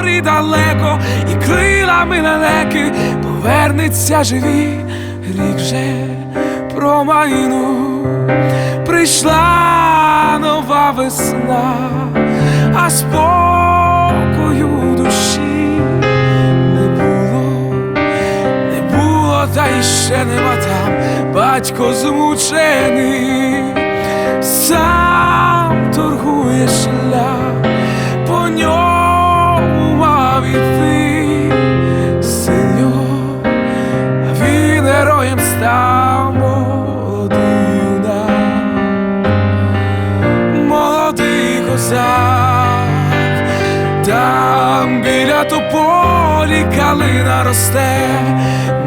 морі далеко, і крилами лелеки повернеться живі, рік вже промайну. Прийшла нова весна, а спокою душі не було. Не було, та й ще нема там. Батько змучений, сам торгує шлях, героєм став молодий козак, там біля тополі калина росте,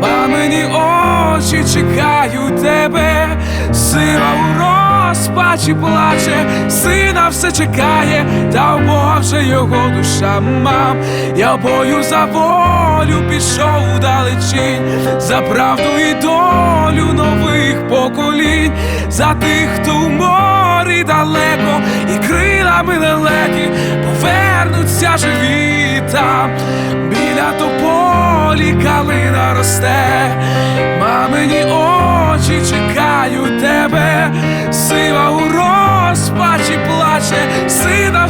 мамині очі чекають тебе, сива у розпачі плаче, сина все чекає, та вже його душа мам. Я бою за волю пішов далечінь, за правду і долю нових поколінь, за тих, хто в морі далеко, і крилами лелеки повернуться живі там, біля тополі калина росте, мамині очі чекають тебе, сива у розпачі плаче,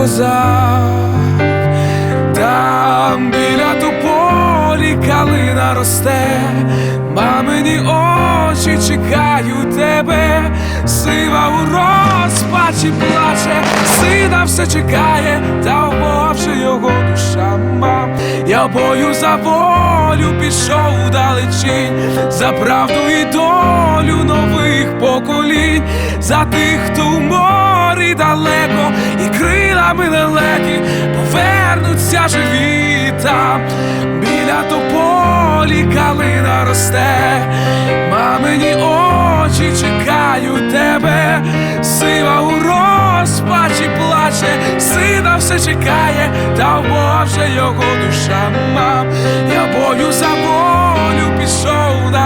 козак, там біля тополі калина росте, мамині очі чекають тебе, сива у розпачі плаче, сина все чекає, та вмовче його душа мам. Я бою за волю пішов далечінь, за правду і долю нових поколінь, за тих, хто в морі далеко, і крилами лелеки повернуться живі там, біля тополі калина росте, мамині очі чекають тебе, сива у розпачі плаче, сина все чекає, та в Бога вже його душа мам. Я бою за волю